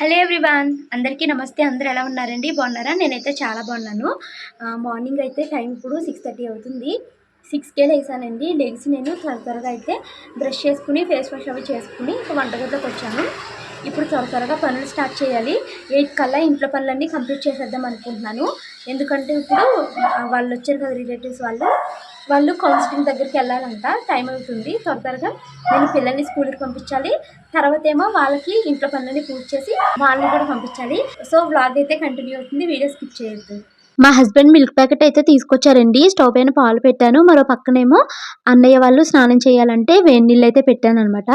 Hello everyone అందరికీ నమస్తే. అందరూ ఎలా ఉన్నారండి? బాగున్నారా? నేనైతే చాలా బాగున్నాను. మార్నింగ్ అయితే టైం ఇప్పుడు సిక్స్ థర్టీ అవుతుంది. సిక్స్కే లేసానండి. లేచి నేను త్వర త్వరగా అయితే బ్రష్ చేసుకుని ఫేస్ వాష్ అవి చేసుకుని ఇంకా వంటగదిలోకి వచ్చాను. ఇప్పుడు త్వర త్వరగా పనులు స్టార్ట్ చేయాలి. ఎయిట్ కల్లా ఇంట్లో పనులన్నీ కంప్లీట్ చేసేద్దాం అనుకుంటున్నాను. ఎందుకంటే ఇప్పుడు వాళ్ళు వచ్చారు కదా రిలేటివ్స్ వాళ్ళు. వాళ్ళు కౌన్సిలింగ్ దగ్గరికి వెళ్ళాలంట టైం అవుతుంది. త్వర త్వరగా నేను పిల్లల్ని స్కూల్కి పంపించాలి. తర్వాత ఏమో వాళ్ళకి ఇంట్లో పనులని పూర్తి చేసి వాళ్ళని కూడా పంపించాలి. సో వ్లాగ్ అయితే కంటిన్యూ అవుతుంది వీడియో స్కిప్ చేయొద్దు. మా హస్బెండ్ మిల్క్ ప్యాకెట్ అయితే తీసుకొచ్చారండి. స్టవ్ పైన పాలు పెట్టాను. మరో పక్కనేమో అన్నయ్య వాళ్ళు స్నానం చేయాలంటే వేడి నీళ్ళు అయితే పెట్టాను అనమాట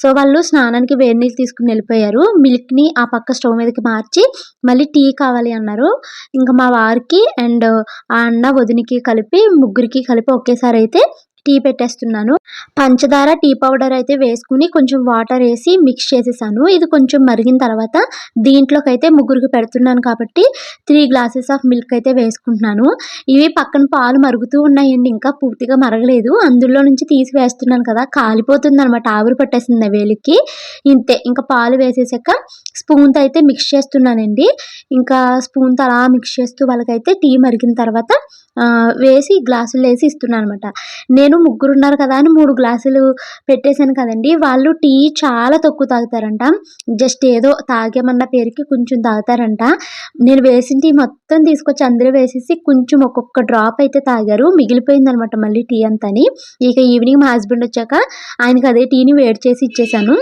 సో వాళ్ళు స్నానానికి వేడి నీళ్ళు తీసుకుని వెళ్ళిపోయారు. మిల్క్ని ఆ పక్క స్టవ్ మీదకి మార్చి మళ్ళీ టీ కావాలి అన్నారు. ఇంకా మా వారికి అండ్ ఆ అన్న వదినికి కలిపి ముగ్గురికి కలిపి ఒకేసారి అయితే టీ పెట్టేస్తున్నాను. పంచదార టీ పౌడర్ అయితే వేసుకుని కొంచెం వాటర్ వేసి మిక్స్ చేసేసాను. ఇది కొంచెం మరిగిన తర్వాత దీంట్లోకి అయితే ముగ్గురికి పెడుతున్నాను కాబట్టి త్రీ గ్లాసెస్ ఆఫ్ మిల్క్ అయితే వేసుకుంటున్నాను. ఇవి పక్కన పాలు మరుగుతూ ఉన్నాయండి ఇంకా పూర్తిగా మరగలేదు. అందులో నుంచి తీసి వేస్తున్నాను కదా కాలిపోతుంది అనమాట ఆవిరి పట్టేసింది ఆ వేలికి. ఇంతే ఇంకా పాలు వేసేసాక స్పూన్తో అయితే మిక్స్ చేస్తున్నానండి. ఇంకా స్పూన్తో అలా మిక్స్ చేస్తూ వాళ్ళకైతే టీ మరిగిన తర్వాత వేసి గ్లాసులు వేసి ఇస్తున్నాను అనమాట నేను ముగ్గురు ఉన్నారు కదా అని మూడు గ్లాసులు పెట్టేశాను కదండి. వాళ్ళు టీ చాలా తక్కువ తాగుతారంట. జస్ట్ ఏదో తాగేమన్న పేరుకి కొంచెం తాగుతారంట. నేను వేసిన టీ మొత్తం తీసుకొచ్చి అందరూ వేసేసి కొంచెం ఒక్కొక్క డ్రాప్ అయితే తాగారు. మిగిలిపోయింది అనమాట మళ్ళీ టీ అంతని ఇక ఈవినింగ్ మా హస్బెండ్ వచ్చాక ఆయనకి అదే టీని వేడి చేసి ఇచ్చేసాను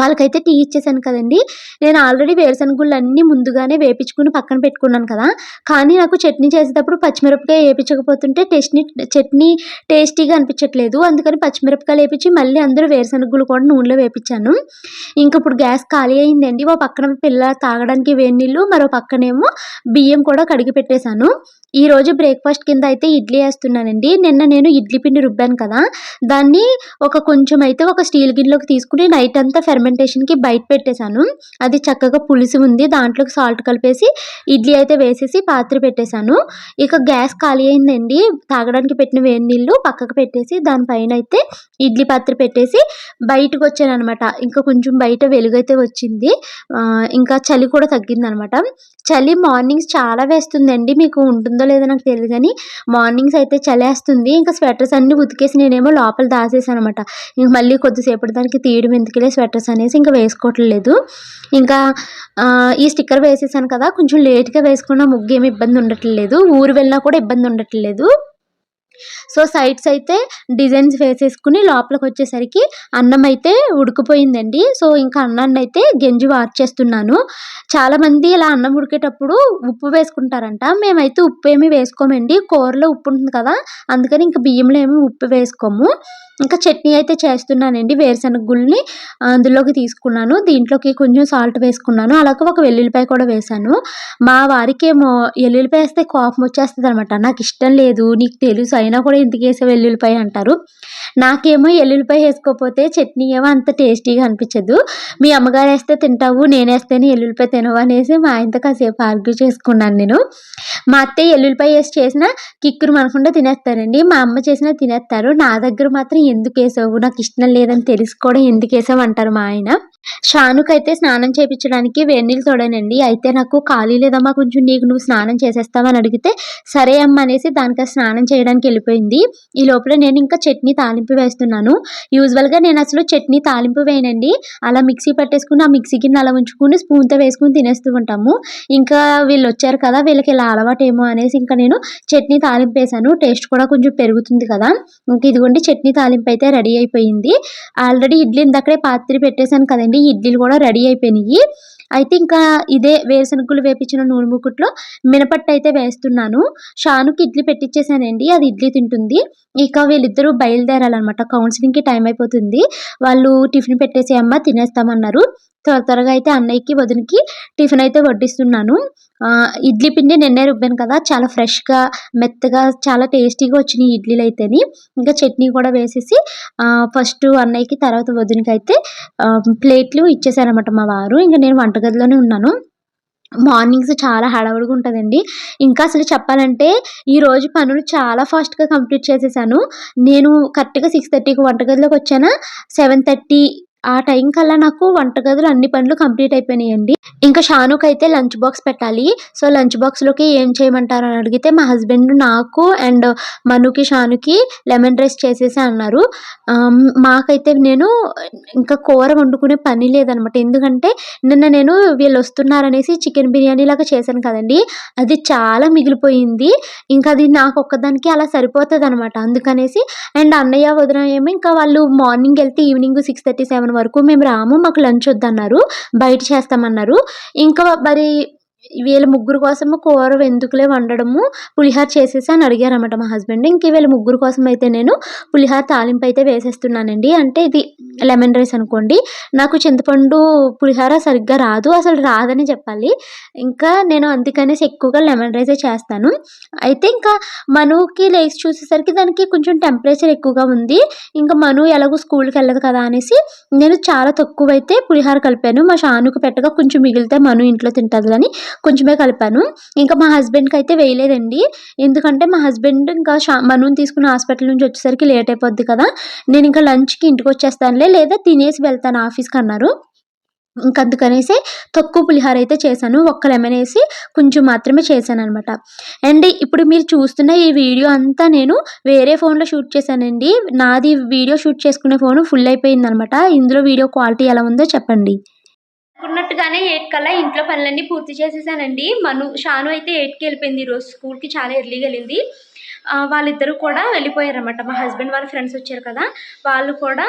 వాళ్ళకైతే టీ ఇచ్చేసాను కదండి. నేను ఆల్రెడీ వేరుశనగుళ్ళు అన్నీ ముందుగానే వేపించుకుని పక్కన పెట్టుకున్నాను కదా. కానీ నాకు చట్నీ చేసేటప్పుడు పచ్చిమిరపకాయ వేపించకపోతుంటే టేస్ట్ని చట్నీ టేస్టీగా అనిపించట్లేదు. అందుకని పచ్చిమిరపకాయలు వేపించి మళ్ళీ అందరూ వేరుశనగుళ్ళు కూడా నూనెలో వేపించాను. ఇంకా ఇప్పుడు గ్యాస్ ఖాళీ అయిందండి. ఓ పక్కన పిల్ల తాగడానికి వేడి నీళ్ళు మరో పక్కనేమో బియ్యం కూడా కడిగి పెట్టేశాను. ఈరోజు బ్రేక్ఫాస్ట్ కింద అయితే ఇడ్లీ వేస్తున్నానండి. నిన్న నేను ఇడ్లీ పిండి రుబ్బాను కదా. దాన్ని ఒక కొంచెం అయితే ఒక స్టీల్ గిన్నెలోకి తీసుకుని నైట్ అంతా ఫెర్మెంటేషన్కి బయట పెట్టేశాను. అది చక్కగా పులిసి ఉంది. దాంట్లోకి సాల్ట్ కలిపేసి ఇడ్లీ అయితే వేసేసి పాత్ర పెట్టేశాను. ఇక గ్యాస్ ఖాళీ అయిందండి. తాగడానికి పెట్టిన వేడి నీళ్ళు పక్కకు పెట్టేసి దానిపైన అయితే ఇడ్లీ పాత్ర పెట్టేసి బయటకు వచ్చాను అనమాట ఇంకా కొంచెం బయట వెలుగైతే వచ్చింది. ఇంకా చలి కూడా తగ్గిందనమాట చలి మార్నింగ్స్ చాలా వేస్తుందండి. మీకు ఉంటుందో లేదో నాకు తెలియదు కానీ మార్నింగ్స్ అయితే చలేస్తుంది. ఇంకా స్వెటర్స్ అన్నీ ఉతికేసి నేనేమో లోపల దాసేసాను అనమాట ఇంక మళ్ళీ కొద్దిసేపటి దానికి తీయడం ఎందుకులే స్వెటర్స్ అనేసి ఇంకా వేసుకోవట్లేదు ఇంకా ఈ స్టిక్కర్ వేసేసాను కదా కొంచెం లేట్గా వేసుకున్న ముగ్గు ఏమి ఇబ్బంది ఉండట్లేదు ఊరు వెళ్ళినా కూడా ఇబ్బంది ఉండట్లేదు సో సైడ్స్ అయితే డిజైన్స్ వేసేసుకుని లోపలికి వచ్చేసరికి అన్నం అయితే ఉడికిపోయిందండి. సో ఇంకా అన్నాన్ని అయితే గెంజి వార్చేస్తున్నాను చాలామంది ఇలా అన్నం ఉడికేటప్పుడు ఉప్పు వేసుకుంటారంట. మేమైతే ఉప్పు ఏమి వేసుకోమండి. కూరలో ఉప్పు ఉంటుంది కదా అందుకని ఇంకా బియ్యంలో ఏమి ఉప్పు వేసుకోము. ఇంకా చట్నీ అయితే చేస్తున్నానండి. వేరుశనగ గుళ్ళని అందులోకి తీసుకున్నాను. దీంట్లోకి కొంచెం సాల్ట్ వేసుకున్నాను. అలాగే ఒక వెల్లుల్లిపాయ కూడా వేశాను. మా వారికి ఏమో ఎల్లుల్లిపాయ వేస్తే కోపం వచ్చేస్తుంది అనమాట నాకు ఇష్టం లేదు నీకు తెలుసు అయినా కూడా ఎందుకు వేసావు వెల్లుల్లిపాయ అంటారు. నాకేమో ఎల్లుల్లిపాయ వేసుకోకపోతే చట్నీ ఏమో అంత టేస్టీగా అనిపించదు. మీ అమ్మగారు వేస్తే తింటావు నేను వేస్తేనే ఎల్లుల్లిపాయ తినవు అనేసి మా ఆయనతో కాసేపు ఆర్గ్యూ చేసుకున్నాను నేను. మా అత్తయ్య ఎల్లుల్లిపాయ వేసి చేసిన కిక్కురు మనకుండా తినేస్తారండి. మా అమ్మ చేసినా తినేస్తారు. నా దగ్గర మాత్రం ఎందుకు వేసావు? నాకు ఇష్టం లేదని తెలుసుకోవడం ఎందుకు వేసావు? అంటారు మా ఆయన. షానుకైతే స్నానం చేయించడానికి వేడినీళ్ళు తోడనండి. అయితే నాకు ఖాళీ లేదమ్మా కొంచెం నీకు నువ్వు స్నానం చేసేస్తావని అడిగితే సరే అమ్మ అనేసి దానికి స్నానం చేయడానికి వెళ్ళిపోయింది. ఈ లోపల నేను ఇంకా చట్నీ తాలింపు వేస్తున్నాను. యూజువల్గా నేను అసలు చట్నీ తాలింపు వేయనండి. అలా మిక్సీ పట్టేసుకుని ఆ మిక్సీ గిన్నె అలా ఉంచుకుని స్పూన్తో వేసుకుని తినేస్తూ ఉంటాము. ఇంకా వీళ్ళు వచ్చారు కదా వీళ్ళకి ఇలా అలవాటేమో అనేసి ఇంకా నేను చట్నీ తాలింపు వేసాను టేస్ట్ కూడా కొంచెం పెరుగుతుంది కదా. ఇంక ఇదిగోండి చట్నీ తాలింపు అయితే రెడీ అయిపోయింది. ఆల్రెడీ ఇడ్లీ ఇందాకడే పాత్ర పెట్టేశాను కదండి ఇడ్లీలు కూడా రెడీ అయిపోయినాయి. అయితే ఇంకా ఇదే వేరుశనగలు వేపించిన నూనె ముక్కుట్లో మినపట్టు అయితే వేస్తున్నాను. షానుకి ఇడ్లీ పెట్టించేసానండి అది ఇడ్లీ తింటుంది. ఇక వీళ్ళిద్దరూ బయలుదేరాలన్నమాట. కౌన్సిలింగ్కి టైం అయిపోతుంది. వాళ్ళు టిఫిన్ పెట్టేసి అమ్మ తినేస్తామన్నారు. త్వర త్వరగా అయితే అన్నయ్యకి వదినకి టిఫిన్ అయితే వడ్డిస్తున్నాను. ఇడ్లీ పిండి నిన్నే రుబ్బాను కదా చాలా ఫ్రెష్గా మెత్తగా చాలా టేస్టీగా వచ్చినాయి ఇడ్లీలు అయితేని ఇంకా చట్నీ కూడా వేసేసి ఫస్ట్ అన్నయ్యకి తర్వాత వదినకి అయితే ప్లేట్లు ఇచ్చేసారనమాట మా వారు. ఇంకా నేను వంటగదిలోనే ఉన్నాను. మార్నింగ్స్ చాలా హడావుడిగా ఉంటుందండి. ఇంకా అసలు చెప్పాలంటే ఈరోజు పనులు చాలా ఫాస్ట్గా కంప్లీట్ చేసేసాను. నేను కరెక్ట్గా సిక్స్ థర్టీకి వంటగదిలోకి వచ్చానా? సెవెన్ థర్టీ ఆ టైం కల్లా నాకు వంటగదిలో అన్ని పనులు కంప్లీట్ అయిపోయినాయండి. ఇంకా షానుకి అయితే లంచ్ బాక్స్ పెట్టాలి. సో లంచ్ బాక్స్లోకి ఏం చేయమంటారు అని అడిగితే మా హస్బెండ్ నాకు అండ్ మనుకి షానుకి లెమన్ రైస్ చేసేసి అన్నారు. మాకైతే నేను ఇంకా కూర వండుకునే పని లేదనమాట. ఎందుకంటే నిన్న నేను వీళ్ళు వస్తున్నారనేసి చికెన్ బిర్యానీ లాగా చేశాను కదండి. అది చాలా మిగిలిపోయింది. ఇంకా అది నాకు ఒక్కదానికి అలా సరిపోతుంది అనమాట అందుకనేసి అండ్ అన్నయ్య వదిన ఏమో ఇంకా వాళ్ళు మార్నింగ్ వెళ్తే ఈవినింగ్ సిక్స్ థర్టీ సెవెన్ వరకు మేము రాము మాకు లంచ్ వద్దన్నారు బయట చేస్తామన్నారు. ఇంకా మరి వీళ్ళ ముగ్గురు కోసము కూర ఎందుకులే వండడము పులిహోర చేసేసి అని అడిగారన్నమాట మా హస్బెండ్ ఇంక వీళ్ళ ముగ్గురు కోసం అయితే నేను పులిహోర తాలింపు అయితే వేసేస్తున్నానండి. అంటే ఇది లెమన్ రైస్ అనుకోండి. నాకు చింతపండు పులిహోర సరిగ్గా రాదు అసలు రాదని చెప్పాలి. ఇంకా నేను అందుకనేసి ఎక్కువగా లెమన్ రైసే చేస్తాను. అయితే ఇంకా మనుకి లేచి చూసేసరికి దానికి కొంచెం టెంపరేచర్ ఎక్కువగా ఉంది. ఇంకా మను ఎలాగో స్కూల్కి వెళ్ళదు కదా అనేసి నేను చాలా తక్కువ అయితే పులిహోర కలిపాను. మా షానుకు పెట్టగా కొంచెం మిగిలితే మను ఇంట్లో తింటుంది అని కొంచెమే కలిపాను. ఇంకా మా హస్బెండ్కి అయితే వేయలేదండి. ఎందుకంటే మా హస్బెండ్ ఇంకా మనం తీసుకున్న హాస్పిటల్ నుంచి వచ్చేసరికి లేట్ అయిపోద్ది కదా. నేను ఇంకా లంచ్కి ఇంటికి వచ్చేస్తానులే లేదా తినేసి వెళ్తాను ఆఫీస్కి అన్నారు. ఇంక అందుకనేసి తక్కువ పులిహోర అయితే చేశాను. ఒక్క లెమన్ వేసి కొంచెం మాత్రమే చేశాను అనమాట అండ్ ఇప్పుడు మీరు చూస్తున్న ఈ వీడియో అంతా నేను వేరే ఫోన్లో షూట్ చేశానండి. నాది వీడియో షూట్ చేసుకునే ఫోన్ ఫుల్ అయిపోయింది అనమాట ఇందులో వీడియో క్వాలిటీ ఎలా ఉందో చెప్పండి. అనుకున్నట్టుగానే ఎయిట్ కల్లా ఇంట్లో పనులన్నీ పూర్తి చేసేసానండి. మను షాను అయితే ఎయిట్కి వెళ్ళిపోయింది ఈరోజు స్కూల్కి చాలా ఎర్లీగా వెళ్ళింది. వాళ్ళిద్దరూ కూడా వెళ్ళిపోయారు అనమాట మా హస్బెండ్ వాళ్ళ ఫ్రెండ్స్ వచ్చారు కదా. వాళ్ళు కూడా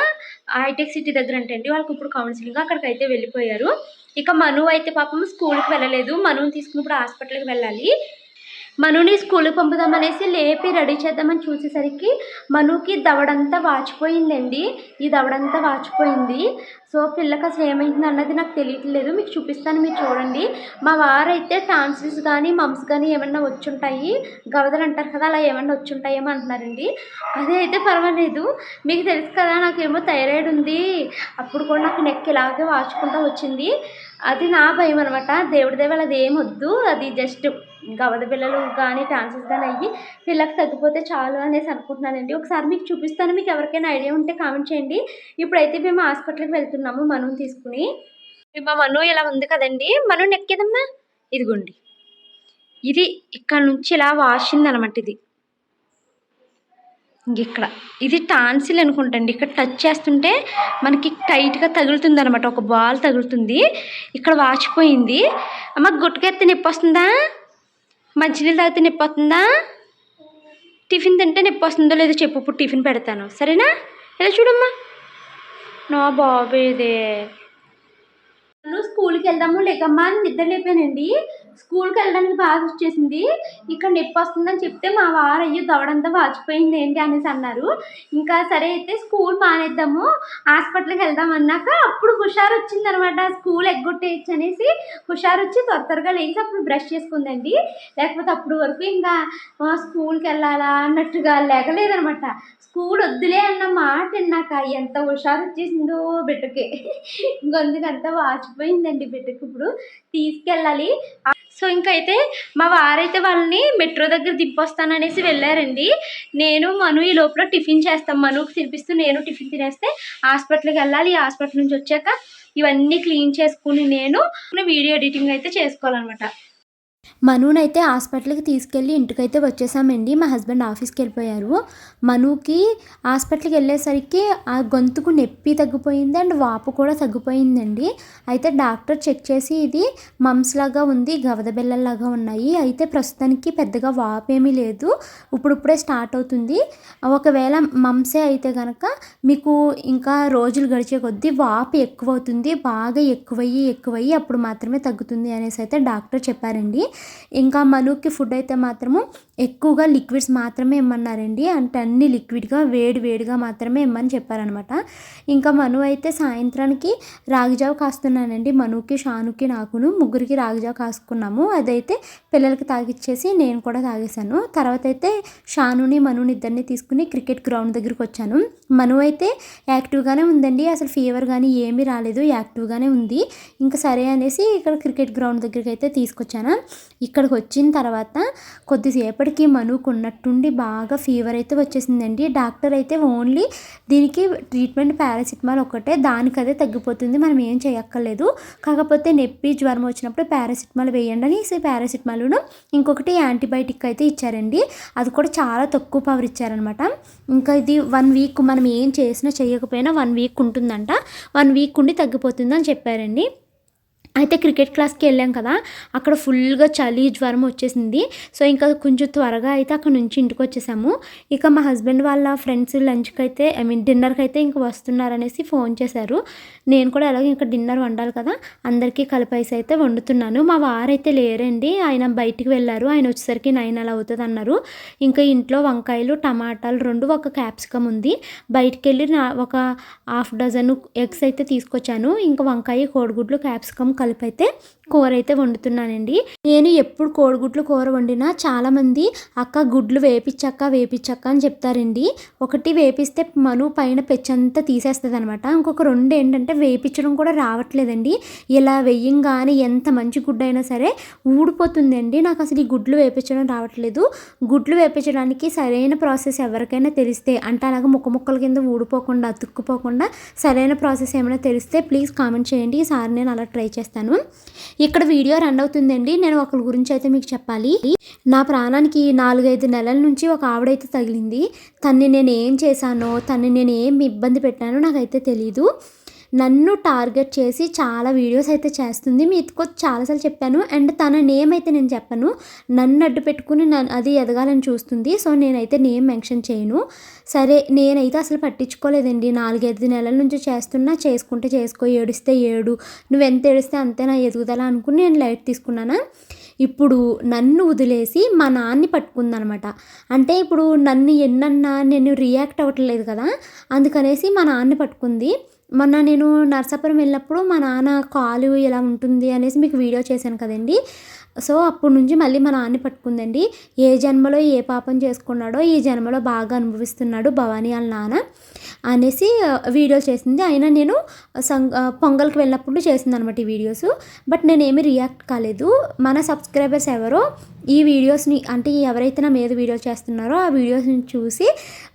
హైటెక్ సిటీ దగ్గర అంటండి వాళ్ళకి ఇప్పుడు కౌన్సిలింగ్ అక్కడికి అయితే వెళ్ళిపోయారు. ఇక మను అయితే పాపం స్కూల్కి వెళ్ళలేదు. మనుని తీసుకుని ఇప్పుడు హాస్పిటల్కి వెళ్ళాలి. మనుని స్కూల్కి పంపుదామనేసి లేపి రెడీ చేద్దామని చూసేసరికి మనుకి దవడంతా వాచిపోయిందండి. ఈ దవడంతా వాచిపోయింది. సో పిల్లకి అసలు ఏమైంది అన్నది నాకు తెలియట్లేదు. మీకు చూపిస్తాను మీరు చూడండి. మా వారైతే టాన్సిల్స్ కానీ మమ్స్ కానీ ఏమన్నా వచ్చుంటాయి. గవదలు అంటారు కదా అలా ఏమన్నా వచ్చుంటాయేమో అంటున్నారండి. అదే అయితే పర్వాలేదు. మీకు తెలుసు కదా నాకేమో థైరాయిడ్ ఉంది. అప్పుడు కూడా నాకు నెక్ ఇలాగే వాచుకుంటా వచ్చింది. అది నా భయం అనమాట దేవుడి దేవాల అది ఏం వద్దు. అది జస్ట్ గవద పిల్లలు కానీ ఛాన్సెస్ కానీ అయ్యి పిల్లకి తగ్గిపోతే చాలు అనేసి అనుకుంటున్నానండి. ఒకసారి మీకు చూపిస్తాను. మీకు ఎవరికైనా ఐడియా ఉంటే కామెంట్ చేయండి. ఇప్పుడైతే మేము హాస్పిటల్కి వెళ్తున్నాము మనం తీసుకుని. మా మను ఇలా ఉంది కదండి. మను నెక్కేదమ్మా ఇదిగోండి. ఇది ఇక్కడ నుంచి ఇలా వాసింది అనమాట ఇది ఇక్కడ. ఇది టాన్సిల్ అనుకుంటండి. ఇక్కడ టచ్ చేస్తుంటే మనకి టైట్గా తగులుతుంది అనమాట ఒక బాల్ తగులుతుంది. ఇక్కడ వాచిపోయింది. అమ్మ గుట్టుకెత్తి నొప్పి వస్తుందా? మంచినీళ్ళు తాగితే నొప్పి వస్తుందా? టిఫిన్ తింటే నొప్పి వస్తుందో లేదో చెప్పు ఇప్పుడు టిఫిన్ పెడతాను. సరేనా? ఇలా చూడమ్మా? నా బాబు ఇదే. స్కూల్కి వెళ్దాము లేకమ్మా నిద్ర లేపానండి. స్కూల్కి వెళ్ళడానికి బాగా వచ్చేసింది ఇక్కడ నొప్పి వస్తుందని చెప్తే మా వారు అయ్యో దవడంతా వాచిపోయింది ఏంటి అనేసి అన్నారు. ఇంకా సరే అయితే స్కూల్ మానేద్దాము హాస్పిటల్కి వెళ్దాం అన్నాక అప్పుడు హుషారు వచ్చింది అనమాట స్కూల్ ఎగ్గొట్టేయచ్చు అనేసి హుషారు వచ్చి త్వర త్వరగా లేచి అప్పుడు బ్రష్ చేసుకుందండి. లేకపోతే అప్పుడు వరకు ఇంకా స్కూల్కి వెళ్ళాలా? అన్నట్టుగా లేకలేదనమాట స్కూల్ వద్దులే అన్న మాట విన్నాక ఎంత హుషారు వచ్చేసిందో బిడ్డకి. గొంతుకంతా వాచిపోయిందండి బిడ్డకి ఇప్పుడు. తీసుకెళ్ళాలి. సో ఇంకైతే మా వారైతే వాళ్ళని మెట్రో దగ్గర దింపొస్తాననేసి వెళ్ళారండి. నేను మను ఈ లోపల టిఫిన్ చేస్తాం. మనుకి తినిపిస్తూ నేను టిఫిన్ తినేస్తే హాస్పిటల్కి వెళ్ళాలి. హాస్పిటల్ నుంచి వచ్చాక ఇవన్నీ క్లీన్ చేసుకుని నేను వీడియో ఎడిటింగ్ అయితే చేసుకోవాలన్నమాట. మనునైతే హాస్పిటల్కి తీసుకెళ్ళి ఇంటికైతే వచ్చేసామండి. మా హస్బెండ్ ఆఫీస్కి వెళ్ళిపోయారు. మనుకి హాస్పిటల్కి వెళ్ళేసరికి ఆ గొంతుకు నొప్పి తగ్గిపోయింది అండ్ వాపు కూడా తగ్గిపోయిందండి. అయితే డాక్టర్ చెక్ చేసి ఇది మమ్స్ లాగా ఉంది గవద బిళ్ళలాగా ఉన్నాయి. అయితే ప్రస్తుతానికి పెద్దగా వాపు ఏమీ లేదు. ఇప్పుడిప్పుడే స్టార్ట్ అవుతుంది. ఒకవేళ మమ్సే అయితే కనుక మీకు ఇంకా రోజులు గడిచే కొద్దీ వాపు ఎక్కువ అవుతుంది బాగా ఎక్కువయ్యి ఎక్కువయ్యి అప్పుడు మాత్రమే తగ్గుతుంది అనేసి అయితే డాక్టర్ చెప్పారండి. ఇంకా మనూకి ఫుడ్ అయితే మాత్రము ఎక్కువగా లిక్విడ్స్ మాత్రమే ఇమ్మన్నారండి అంటే అన్ని లిక్విడ్గా వేడి వేడిగా మాత్రమే ఇమ్మని చెప్పారనమాట. ఇంకా మను అయితే సాయంత్రానికి రాగిజావ కాస్తున్నానండి. మనుకి షానుకి నాకును ముగ్గురికి రాగిజావ కాసుకున్నాము. అదైతే పిల్లలకి తాగిచ్చేసి నేను కూడా తాగేశాను. తర్వాత అయితే షానుని మనుని ఇద్దరిని తీసుకుని క్రికెట్ గ్రౌండ్ దగ్గరికి వచ్చాను. మను అయితే యాక్టివ్గానే ఉందండి. అసలు ఫీవర్ కానీ ఏమీ రాలేదు. యాక్టివ్గానే ఉంది. ఇంకా సరే అనేసి ఇక్కడ క్రికెట్ గ్రౌండ్ దగ్గరికి అయితే తీసుకొచ్చాను. ఇక్కడికి వచ్చిన తర్వాత కొద్దిసేపటికి మనుకు ఉన్నట్టుండి బాగా ఫీవర్ అయితే వచ్చేసిందండి. డాక్టర్ అయితే ఓన్లీ దీనికి ట్రీట్మెంట్ పారాసిటమాల్ ఒకటే దానికదే తగ్గిపోతుంది. మనం ఏం చేయక్కర్లేదు. కాకపోతే నొప్పి జ్వరం వచ్చినప్పుడు పారాసిటమాల్ వేయండి అని పారాసిటమాల్ను ఇంకొకటి యాంటీబయాటిక్ అయితే ఇచ్చారండి. అది కూడా చాలా తక్కువ పవర్ ఇచ్చారనమాట ఇంకా ఇది వన్ వీక్ మనం ఏం చేసినా చేయకపోయినా వన్ వీక్ ఉంటుందంట. వన్ వీక్ ఉండి తగ్గిపోతుందని చెప్పారండి. అయితే క్రికెట్ క్లాస్కి వెళ్ళాం కదా అక్కడ ఫుల్గా చలి జ్వరం వచ్చేసింది. సో ఇంకా కొంచెం త్వరగా అయితే అక్కడ నుంచి ఇంటికి వచ్చేసాము. ఇక మా హస్బెండ్ వాళ్ళ ఫ్రెండ్స్ లంచ్కి అయితే ఐ మీన్ డిన్నర్కి అయితే ఇంక వస్తున్నారనేసి ఫోన్ చేశారు. నేను కూడా ఎలాగో ఇంకా డిన్నర్ వండాలి కదా అందరికీ కలిపేసి అయితే వండుతున్నాను. మా వారైతే లేరండి ఆయన బయటికి వెళ్ళారు ఆయన వచ్చేసరికి నైన్ అలా అవుతుంది అన్నారు. ఇంకా ఇంట్లో వంకాయలు టమాటాలు రెండు ఒక క్యాప్సికమ్ ఉంది. బయటికి వెళ్ళి నా ఒక హాఫ్ డజన్ ఎగ్స్ అయితే తీసుకొచ్చాను. ఇంకా వంకాయ కోడిగుడ్లు క్యాప్సికమ్ కలిపి అయితే కూర అయితే వండుతున్నానండి. నేను ఎప్పుడు కోడిగుడ్లు కూర వండినా చాలామంది అక్క గుడ్లు వేపించక్క వేపించక్క అని చెప్తారండి. ఒకటి వేపిస్తే మను పైన పెచ్చంతా తీసేస్తుంది అనమాట ఇంకొక రెండు ఏంటంటే వేపించడం కూడా రావట్లేదండి. ఇలా వెయ్యంగానే ఎంత మంచి గుడ్డు అయినా సరే ఊడిపోతుందండి. నాకు అసలు ఈ గుడ్లు వేపించడం రావట్లేదు. గుడ్లు వేపించడానికి సరైన ప్రాసెస్ ఎవరికైనా తెలిస్తే అంటే అలాగ ముక్క ముక్కల కింద ఊడిపోకుండా అతుక్కుపోకుండా సరైన ప్రాసెస్ ఏమైనా తెలిస్తే ప్లీజ్ కామెంట్ చేయండి. ఈసారి నేను అలా ట్రై చేస్తాను. ఇక్కడ వీడియో రన్ అవుతుందండి. నేను ఒకరి గురించి అయితే మీకు చెప్పాలి. నా ప్రాణానికి నాలుగైదు నెలల నుంచి ఒక ఆవిడైతే తగిలింది. తన్ని నేను ఏం చేశానో తన్ని నేను ఏం ఇబ్బంది పెట్టానో నాకైతే తెలీదు. నన్ను టార్గెట్ చేసి చాలా వీడియోస్ అయితే చేస్తుంది. మీతో చాలాసార్లు చెప్పాను. అండ్ తన నేమ్ అయితే నేను చెప్పను. నన్ను అడ్డు పెట్టుకుని నన్ను అది ఎదగాలని చూస్తుంది. సో నేనైతే నేమ్ మెన్షన్ చేయను. సరే నేనైతే అసలు పట్టించుకోలేదండి. నాలుగైదు నెలల నుంచి చేస్తున్నా. చేసుకుంటే చేసుకో ఏడిస్తే ఏడు. నువ్వు ఎంత ఏడిస్తే అంతే నా ఎదుగుదల అనుకుని నేను లైట్ తీసుకున్నానా? ఇప్పుడు నన్ను వదిలేసి మా నాన్ని పట్టుకుందనమాట. అంటే ఇప్పుడు నన్ను ఎన్నన్నా నేను రియాక్ట్ అవ్వట్లేదు కదా? అందుకనేసి మా నాన్ని పట్టుకుంది. మొన్న నేను నర్సాపురం వెళ్ళినప్పుడు మా నాన్న కాలు ఎలా ఉంటుంది అనేసి మీకు వీడియో చేశాను కదండి. సో అప్పటి నుంచి మళ్ళీ మా నాన్న పట్టుకుందండి. ఏ జన్మలో ఏ పాపం చేసుకున్నాడో ఈ జన్మలో బాగా అనుభవిస్తున్నాడు భవానీ వాళ్ళ నాన్న. అనేసి వీడియో చేసింది. అయినా నేను సంగ్ పొంగల్కి వెళ్ళినప్పుడు చేసింది అనమాట ఈ వీడియోస్. బట్ నేనేమి రియాక్ట్ కాలేదు. మన సబ్స్క్రైబర్స్ ఎవరో ఈ వీడియోస్ని అంటే ఎవరైతే నా మీద వీడియో చేస్తున్నారో ఆ వీడియోస్ని చూసి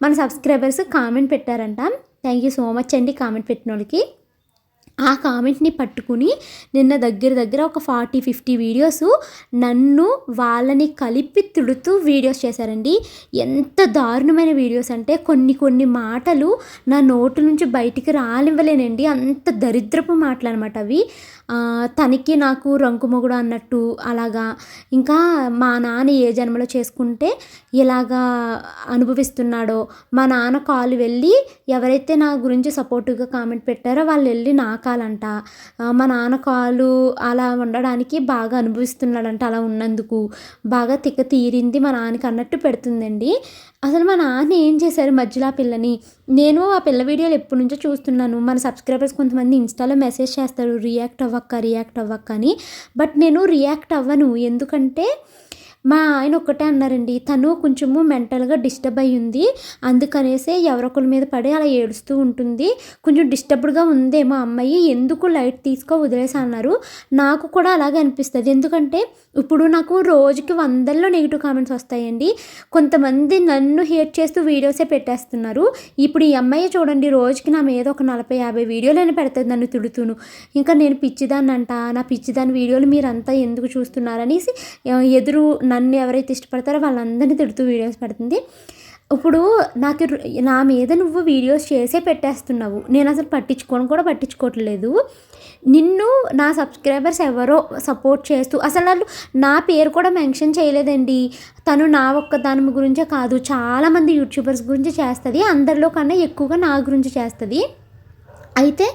మన సబ్స్క్రైబర్స్ కామెంట్ పెట్టారంట. థ్యాంక్ యూ సో మచ్ అండి కామెంట్ పెట్టిన వాళ్ళకి ఆ కామెంట్ని పట్టుకుని నిన్న దగ్గర దగ్గర ఒక ఫార్టీ ఫిఫ్టీ వీడియోస్ నన్ను వాళ్ళని కలిపి తిడుతూ వీడియోస్ చేశారండి. ఎంత దారుణమైన వీడియోస్ అంటే కొన్ని కొన్ని మాటలు నా నోటు నుంచి బయటికి రానివ్వలేనండి. అంత దరిద్రపు మాటలు అనమాట అవి. తనకి నాకు రంకుమొగుడు అన్నట్టు అలాగా. ఇంకా మా నాన్న ఏ జన్మలో చేసుకుంటే ఇలాగా అనుభవిస్తున్నాడో మా నాన్న కాలు వెళ్ళి ఎవరైతే నా గురించి సపోర్టివ్గా కామెంట్ పెట్టారో వాళ్ళు వెళ్ళి నా కాలంట. మా నాన్న కాలు అలా ఉండడానికి బాగా అనుభవిస్తున్నాడంట అలా ఉన్నందుకు. బాగా తిక్క తీరింది మా నాన్నకి అన్నట్టు పెడుతుందండి. అసలు మా నాన్న ఏం చేశారు మధ్యలో ఆ పిల్లని? నేను ఆ పిల్ల వీడియోలు ఎప్పటి నుంచో చూస్తున్నాను. మన సబ్స్క్రైబర్స్ కొంతమంది ఇన్స్టాలో మెసేజ్ చేస్తారు రియాక్ట్ అవ్వక్క రియాక్ట్ అవ్వక్క అని. బట్ నేను రియాక్ట్ అవ్వను. ఎందుకంటే మా ఆయన ఒక్కటే అన్నారండి. తను కొంచెము మెంటల్గా డిస్టర్బ్ అయ్యింది. అందుకనేసే ఎవరొకరి మీద పడి అలా ఏడుస్తూ ఉంటుంది. కొంచెం డిస్టర్బ్డ్గా ఉందేమో అమ్మాయి. ఎందుకు లైట్ తీసుకో వదిలేసి అన్నారు. నాకు కూడా అలాగే అనిపిస్తుంది. ఎందుకంటే ఇప్పుడు నాకు రోజుకి వందల్లో నెగిటివ్ కామెంట్స్ వస్తాయండి. కొంతమంది నన్ను హేట్ చేస్తూ వీడియోసే పెట్టేస్తున్నారు. ఇప్పుడు ఈ అమ్మాయి చూడండి రోజుకి నా మీద ఒక నలభై యాభై వీడియోలైనా పెడుతుంది నన్ను తిడుతూను. ఇంకా నేను పిచ్చిదాన్ని అంట నా పిచ్చిదాని వీడియోలు మీరంతా ఎందుకు చూస్తున్నారనేసి ఎదురు నన్ను ఎవరైతే ఇష్టపడతారో వాళ్ళందరినీ తిడుతూ వీడియోస్ పెడుతుంది. ఇప్పుడు నాకు నా మీద నువ్వు వీడియోస్ చేసే పెట్టేస్తున్నావు. నేను అసలు పట్టించుకోను కూడా పట్టించుకోవట్లేదు. నిన్ను నా సబ్స్క్రైబర్స్ ఎవరో సపోర్ట్ చేస్తూ అసలు వాళ్ళు నా పేరు కూడా మెన్షన్ చేయలేదండి. తను నా ఒక్క దాని గురించే కాదు చాలామంది యూట్యూబర్స్ గురించి చేస్తుంది. అందరిలో కన్నా ఎక్కువగా నా గురించి చేస్తుంది. అయితే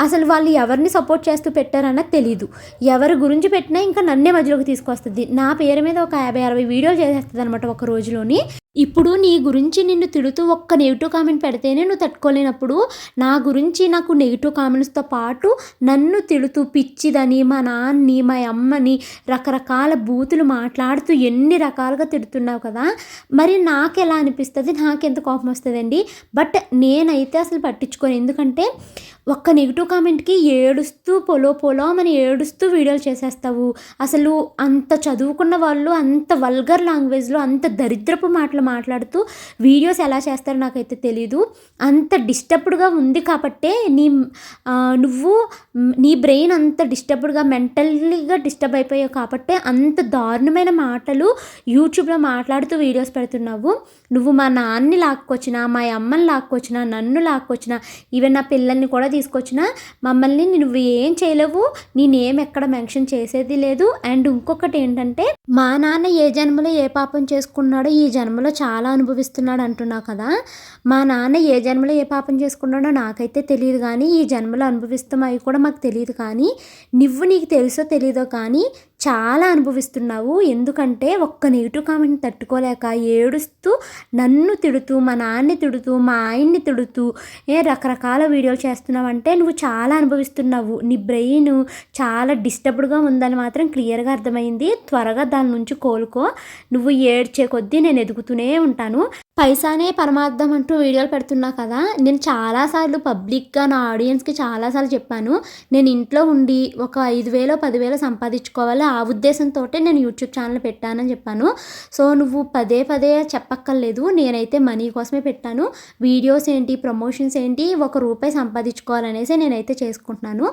అసలు వాళ్ళు ఎవరిని సపోర్ట్ చేస్తూ పెట్టారన్నది తెలీదు. ఎవరి గురించి పెట్టినా ఇంకా నన్నే మధ్యలోకి తీసుకొస్తుంది. నా పేరు మీద ఒక యాభై అరవై వీడియోలు చేసేస్తుంది అనమాట ఒక రోజులోని. ఇప్పుడు నీ గురించి నిన్ను తిడుతూ ఒక్క నెగిటివ్ కామెంట్ పెడితేనే నువ్వు తట్టుకోలేనప్పుడు నా గురించి నాకు నెగిటివ్ కామెంట్స్తో పాటు నన్ను తిడుతూ పిచ్చిదని మా నాన్ని మా అమ్మని రకరకాల బూతులు మాట్లాడుతూ ఎన్ని రకాలుగా తిడుతున్నావు కదా మరి నాకు ఎలా అనిపిస్తుంది? నాకు ఎంత కోపం వస్తుందండి? బట్ నేనైతే అసలు పట్టించుకోను. ఎందుకంటే ఒక్క నెగిటివ్ కామెంట్కి ఏడుస్తూ పొలో పొలో అని ఏడుస్తూ వీడియోలు చేసేస్తావు. అసలు అంత చదువుకున్న వాళ్ళు అంత వల్గర్ లాంగ్వేజ్లో అంత దరిద్రపు మాటలు మాట్లాడుతూ వీడియోస్ ఎలా చేస్తారో నాకైతే తెలీదు. అంత డిస్టర్బ్డ్గా ఉంది కాబట్టే నీ నువ్వు నీ బ్రెయిన్ అంత డిస్టర్బ్డ్గా మెంటల్లీగా డిస్టర్బ్ అయిపోయావు కాబట్టే అంత దారుణమైన మాటలు యూట్యూబ్లో మాట్లాడుతూ వీడియోస్ పెడుతున్నావు. నువ్వు మా నాన్నని లాక్కొచ్చినా మా అమ్మని లాక్కొచ్చినా నన్ను లాక్కొచ్చినా ఈవెన్ నా పిల్లల్ని కూడా తీసుకొచ్చినా మమ్మల్ని నువ్వు ఏం చేయలేవు నేనేం ఎక్కడ మెన్షన్ చేసేది లేదు. అండ్ ఇంకొకటి ఏంటంటే మా నాన్న ఏ జన్మలో ఏ పాపం చేసుకున్నాడో ఈ జన్మలో చాలా అనుభవిస్తున్నాడు అంటున్నావు కదా. మా నాన్న ఏ జన్మలో ఏ పాపం చేసుకున్నాడో నాకైతే తెలియదు కానీ ఈ జన్మలో అనుభవిస్తాం అవి కూడా మాకు తెలియదు కానీ నువ్వు నీకు తెలుసో తెలియదో కానీ చాలా అనుభవిస్తున్నావు. ఎందుకంటే ఒక్క నెగిటివ్ కామెంట్ తట్టుకోలేక ఏడుస్తూ నన్ను తిడుతూ మా నాన్నని తిడుతూ మా ఆయన్ని తిడుతూ ఏ రకరకాల వీడియోలు చేస్తున్నావు అంటే నువ్వు చాలా అనుభవిస్తున్నావు. నీ బ్రెయిన్ చాలా డిస్టర్బ్డ్గా ఉందని మాత్రం క్లియర్గా అర్థమైంది. త్వరగా దాని నుంచి కోలుకో. నువ్వు ఏడ్చే కొద్దీ నేను ఎదుగుతూనే ఉంటాను. పైసానే పరమార్థం అంటూ వీడియోలు పెడుతున్నా కదా. నేను చాలాసార్లు పబ్లిక్గా నా ఆడియన్స్కి చాలాసార్లు చెప్పాను నేను ఇంట్లో ఉండి ఒక ఐదు వేలో పదివేలో సంపాదించుకోవాలి ఆ ఉద్దేశంతో నేను యూట్యూబ్ ఛానల్ పెట్టానని చెప్పాను. సో నువ్వు పదే పదే చెప్పక్కర్లేదు నేనైతే మనీ కోసమే పెట్టాను. వీడియోస్ ఏంటి ప్రమోషన్స్ ఏంటి ఒక రూపాయి సంపాదించుకోవాలనేసి నేనైతే చేసుకుంటున్నాను.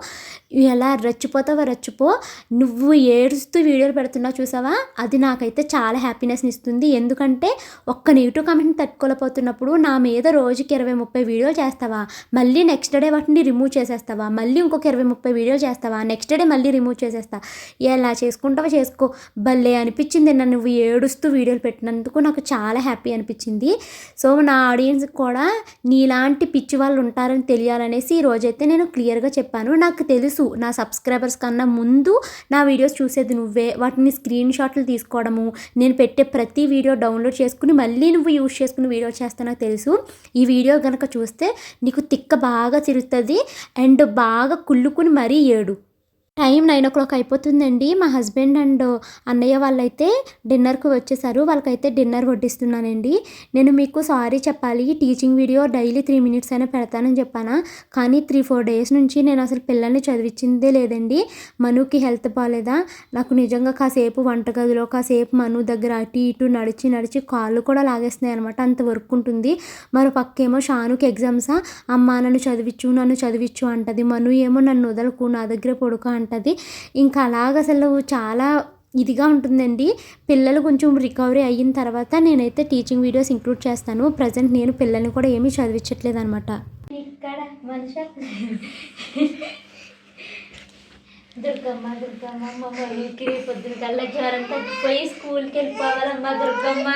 ఎలా రెచ్చిపోతావో రెచ్చిపో. నువ్వు ఏడుస్తూ వీడియోలు పెడుతున్నావు చూసావా? అది నాకైతే చాలా హ్యాపీనెస్ని ఇస్తుంది. ఎందుకంటే ఒక్క నెగిటివ్ కామెంట్ తట్టుకోలేకపోతున్నప్పుడు నా మీద రోజుకి ఇరవై ముప్పై వీడియోలు చేస్తావా? మళ్ళీ నెక్స్ట్ డే వాటిని రిమూవ్ చేసేస్తావా? మళ్ళీ ఇంకొక ఇరవై ముప్పై వీడియోలు చేస్తావా? నెక్స్ట్ డే మళ్ళీ రిమూవ్ చేసేస్తా. ఎలా చేసుకుంటావో చేసుకో. భలే అనిపించింది నన్ను నువ్వు ఏడుస్తూ వీడియోలు పెట్టినందుకు నాకు చాలా హ్యాపీ అనిపించింది. సో నా ఆడియన్స్కి కూడా నీలాంటి పిచ్చి వాళ్ళు ఉంటారని తెలియాలనేసి ఈ రోజైతే నేను క్లియర్గా చెప్పాను. నాకు తెలుసు నా సబ్స్క్రైబర్స్ కన్నా ముందు నా వీడియోస్ చూసేది నువ్వే. వాటిని స్క్రీన్ షాట్లు తీసుకోవడము నేను పెట్టే ప్రతి వీడియో డౌన్లోడ్ చేసుకుని మళ్ళీ నువ్వు యూస్ చేసుకుని వీడియో చేస్తానో నాకు తెలుసు. ఈ వీడియో కనుక చూస్తే నీకు తిక్క బాగా తిరుగుతుంది అండ్ బాగా కుళ్ళుకుని మరీ ఏడు. టైం నైన్ ఓ క్లాక్ అయిపోతుందండి. మా హస్బెండ్ అండ్ అన్నయ్య వాళ్ళైతే డిన్నర్కి వచ్చేసారు. వాళ్ళకైతే డిన్నర్ వడ్డిస్తున్నానండి. నేను మీకు సారీ చెప్పాలి. Teaching video daily three minutes అయినా పెడతానని చెప్పానా? కానీ త్రీ ఫోర్ డేస్ నుంచి నేను అసలు పిల్లల్ని చదివించిందే లేదండి. మనుకి హెల్త్ బాగాలేదా నాకు నిజంగా కాసేపు వంటగదిలో కాసేపు మను దగ్గర అటు ఇటు నడిచి నడిచి కాళ్ళు కూడా లాగేస్తున్నాయి అనమాట అంత వర్క్ ఉంటుంది. మరో పక్కేమో షానుకి ఎగ్జామ్సా? అమ్మా నన్ను చదివించు నన్ను చదివించు అంటది. మను ఏమో నన్ను వదలకు నా దగ్గర పొడుక అంట ఉంటుంది. ఇంకా అలాగ అసలు చాలా ఇదిగా ఉంటుందండి. పిల్లలు కొంచెం రికవరీ అయిన తర్వాత నేనైతే టీచింగ్ వీడియోస్ ఇంక్లూడ్ చేస్తాను. ప్రజెంట్ నేను పిల్లల్ని కూడా ఏమీ చదివించట్లేదు అనమాట ఇక్కడ మనిషి దుర్గమ్మ దుర్గమ్మ మా పొద్దున కల్లా జ్వరం తగ్గిపోయి స్కూల్కి వెళ్ళిపోవాలమ్మా దుర్గమ్మ.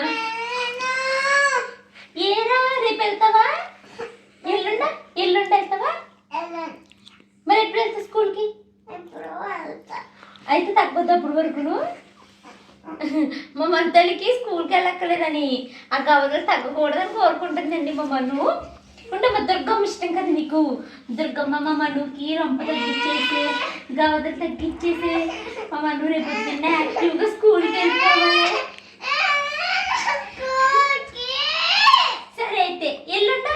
ఏరా రేపు వెళ్తావా ఎల్లుండ ఎల్లుండ వెళ్తావా మరి ఎప్పుడు వెళ్తా స్కూల్కి అయితే తగ్గొద్దు అప్పుడు వరకును మంతలికి స్కూల్కి వెళ్ళక్కర్లేదని. ఆ గవదలు తగ్గకూడదని కోరుకుంటుందండి మా మను. ఉండమ్మ దుర్గమ్మ ఇష్టం కదా నీకు. దుర్గమ్మ మా మనుకి రొంప తగ్గించేసి గవదలు తగ్గించేసి మా మను రేపు పొద్దున్న యాక్టివ్గా స్కూల్కి వెళ్ళిపోవాలి. సరే అయితే ఎల్లుండ?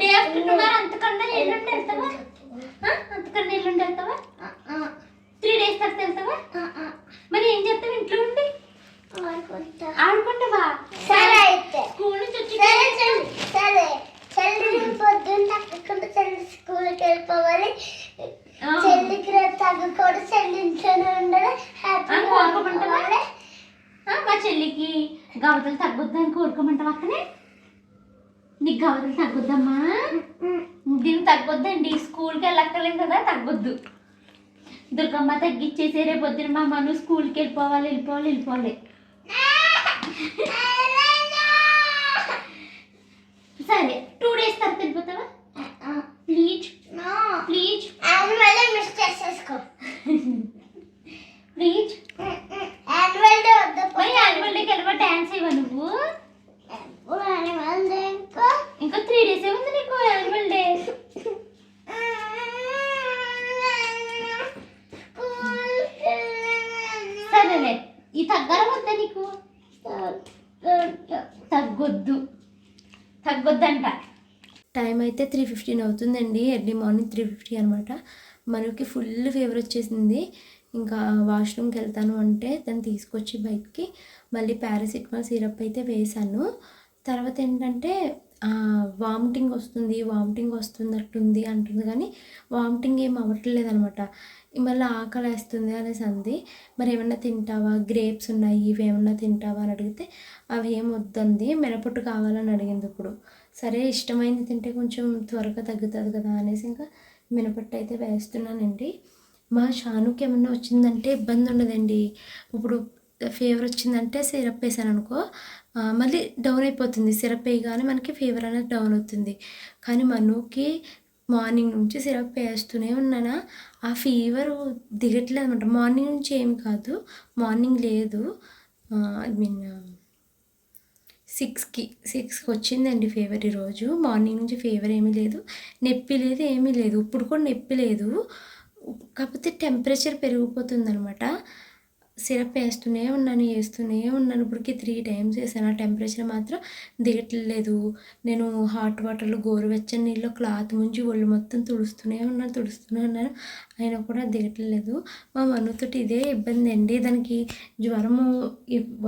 డే ఆఫ్టర్ టుమారో అంతకన్నా ఎల్లుండి వెళ్తావా? అంతకన్నా ఎల్లుండి వెళ్తావా? త్రీ డేస్ తర్వాత వెళ్తావా? మరి ఏం చేస్తావు ఇంట్లో ఉండి? ఆడుకుంటావా సరే అయితే. స్కూల్ నుంచి వచ్చి సరే చెల్లి సరే చెల్లి పొద్దున్న తగ్గకుండా చెల్లి స్కూల్కి వెళ్ళిపోవాలి ఆ. చెల్లికి రేపు తగ్గకూడదు చెల్లి ఇంట్లోనే ఉండాలి హ్యాపీగా ఆ, కోరుకోమంటావా? ఆడుకోవాలి. ఆ, మా చెల్లికి గవతలు తగ్గొద్దు అని కోరుకోమంటావా అక్కనే నీకు గవతలు తగ్గొద్దమ్మా దీనికి తగ్గొద్దండి స్కూల్కి వెళ్ళక్కర్లేదు కదా తగ్గొద్దు దుర్గమ్మ తగ్గిచ్చేసి రేపు పొద్దున మా మను స్కూల్కి వెళ్ళిపోవాలి వెళ్ళిపోవాలి వెళ్ళిపోవాలి సరే టూ డేస్ తర్వాత వెళ్ళిపోతావా please No. Please annual day miss చేసేసుకో please annual day వద్ద మరి యాన్యువల్ డేకి వెళ్ళిపో డ్యాన్స్ ఇవ్వ నువ్వు యాన్యువల్ డే ఇంకా ఇంకా త్రీ డేస్ ఉంది నీకు యాన్యువల్ డే సరేలే ఈ తగ్గర వద్దా నీకు తగ్గొద్దు తగ్గొద్దంట టైం అయితే త్రీ ఫిఫ్టీన్ అవుతుందండి. ఎర్లీ మార్నింగ్ త్రీ ఫిఫ్టీ అనమాట. మనకి ఫుల్ ఫీవర్ వచ్చేసింది. ఇంకా వాష్రూమ్కి వెళ్తాను అంటే దాన్ని తీసుకొచ్చి బయటికి మళ్ళీ పారాసిటమాల్ సిరప్ అయితే వేశాను. తర్వాత ఏంటంటే వామిటింగ్ వస్తుంది వామిటింగ్ వస్తున్నట్టుంది అంటుంది కానీ వామిటింగ్ ఏం అవ్వట్లేదు అనమాట. మళ్ళీ ఆకలి వేస్తుంది అనేసి అంది. మరి ఏమన్నా తింటావా? గ్రేప్స్ ఉన్నాయి ఇవి ఏమన్నా తింటావా అని అడిగితే అవి ఏం వద్దంది. మినపొట్టు కావాలని అడిగింది ఇప్పుడు. సరే ఇష్టమైంది తింటే కొంచెం త్వరగా తగ్గుతుంది కదా అనేసి ఇంకా మినపట్టు అయితే వేస్తున్నానండి. మా షానుకి ఏమన్నా వచ్చిందంటే ఇబ్బంది ఉండదండి. ఇప్పుడు ఫీవర్ వచ్చిందంటే సిరప్ వేసాను అనుకో మళ్ళీ డౌన్ అయిపోతుంది. సిరప్ వేయగానే మనకి ఫీవర్ అనేది డౌన్ అవుతుంది. కానీ మనుకి మార్నింగ్ నుంచి సిరప్ వేస్తూనే ఉన్నానా? ఆ ఫీవర్ దిగట్లేదు అనమాట మార్నింగ్ నుంచి ఏమి కాదు. మార్నింగ్ లేదు. ఐ మీన్ సిక్స్కి సిక్స్కి వచ్చిందండి ఫీవర్ ఈరోజు మార్నింగ్ నుంచి ఫీవర్ ఏమీ లేదు. నొప్పి లేదు ఏమీ లేదు. ఇప్పుడు కూడా నొప్పి లేదు. కాకపోతే టెంపరేచర్ పెరిగిపోతుంది అనమాట సిరప్ వేస్తూనే ఉన్నాను వేస్తూనే ఉన్నాను. ఇప్పటికి త్రీ టైమ్స్ వేసాను. ఆ టెంపరేచర్ మాత్రం దిగట్లేదు నేను హాట్ వాటర్లో గోరువెచ్చని నీళ్ళు క్లాత్ ముంచి ఒళ్ళు మొత్తం తుడుస్తూనే ఉన్నాను తుడుస్తూనే ఉన్నాను. అయినా కూడా దిగట్లేదు మా మనుతోటి ఇదే ఇబ్బంది అండి. దానికి జ్వరము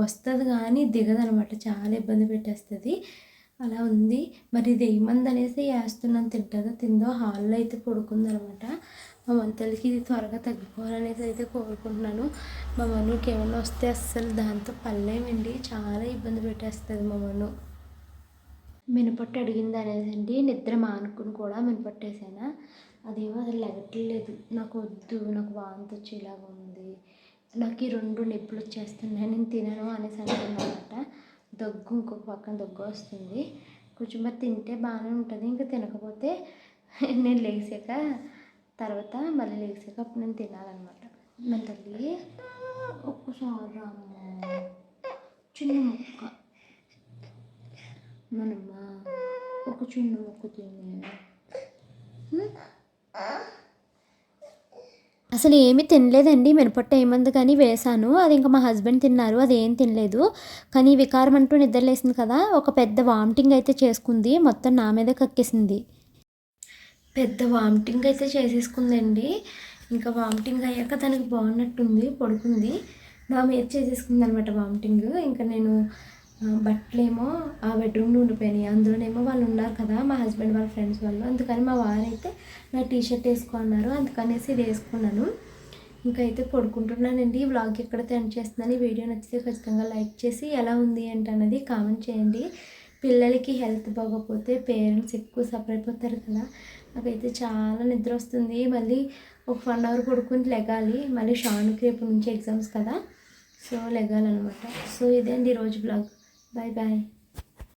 వస్తుంది కానీ దిగదనమాట. చాలా ఇబ్బంది పెట్టేస్తుంది. అలా ఉంది. మరి ఇది ఏమంది అనేసి వేస్తున్నాను. తింటుందో తిందో హాల్లో అయితే పడుకుందనమాట. మా మంతలకి ఇది త్వరగా తగ్గిపోవాలనేసి అయితే కోరుకుంటున్నాను. మా మనుకి ఏమన్నా వస్తే అస్సలు దాంతో పర్లేమండి చాలా ఇబ్బంది పెట్టేస్తుంది మా మను. మినపట్టు అడిగింది అనేసండి నిద్ర మానుకుని కూడా మినపట్టేసాను? అదేమో అది లెగట్లేదు నాకు వద్దు నాకు వాంతి వచ్చేలాగా ఉంది. నాకు ఈ రెండు నొప్పులు వచ్చేస్తున్నాయి. నేను తినను అనేసి అంటుందన్నమాట దగ్గు ఇంకొక పక్కన దగ్గు వస్తుంది. కొంచెం మరి తింటే బాగానే ఉంటుంది. ఇంకా తినకపోతే నేను లేచాక తర్వాత మళ్ళీ లేచాక అప్పుడు నేను తినాలన్నమాట. మన తల్లి ఒక్కసారి అమ్మ చిన్న ముక్క. మనమ్మ ఒక చిన్న ముక్క తినే. అసలు ఏమీ తినలేదండి. మినపట్టు ఏమంది కానీ వేశాను అది ఇంకా మా హస్బెండ్ తిన్నారు. అది ఏం తినలేదు. కానీ వికారం అంటూ నిద్రలేసింది కదా. ఒక పెద్ద వామిటింగ్ అయితే చేసుకుంది. మొత్తం నా మీద కక్కేసింది. పెద్ద వామిటింగ్ అయితే చేసేసుకుందండి. ఇంకా వామిటింగ్ అయ్యాక తనకి బాగున్నట్టుంది పడుకుంది. నా మీద చేసేసుకుంది అనమాట వామిటింగ్ ఇంకా నేను బట్టలేమో ఆ బెడ్రూమ్లో ఉండిపోయినాయి. అందులోనేమో వాళ్ళు ఉన్నారు కదా మా హస్బెండ్ వాళ్ళ ఫ్రెండ్స్ వాళ్ళు. అందుకని మా వారైతే నా టీ షర్ట్ వేసుకున్నారు అందుకనేసి ఇది వేసుకున్నాను. ఇంకా అయితే పడుకుంటున్నానండి. ఈ వ్లాగ్ ఎక్కడ ఎండ్ చేస్తున్నాను? ఈ వీడియో నచ్చితే ఖచ్చితంగా లైక్ చేసి ఎలా ఉంది ఏంటన్నది కామెంట్ చేయండి. పిల్లలకి హెల్త్ బాగోకపోతే పేరెంట్స్ ఎక్కువ సఫర్ అయిపోతారు కదా. నాకైతే చాలా నిద్ర వస్తుంది మళ్ళీ ఒక వన్ అవర్ పడుకుని లెగాలి. మళ్ళీ షానుకి రేపు నుంచి ఎగ్జామ్స్ కదా. సో లెగాలన్నమాట. సో ఇదే అండి ఈరోజు బ్లాగ్. Bye bye.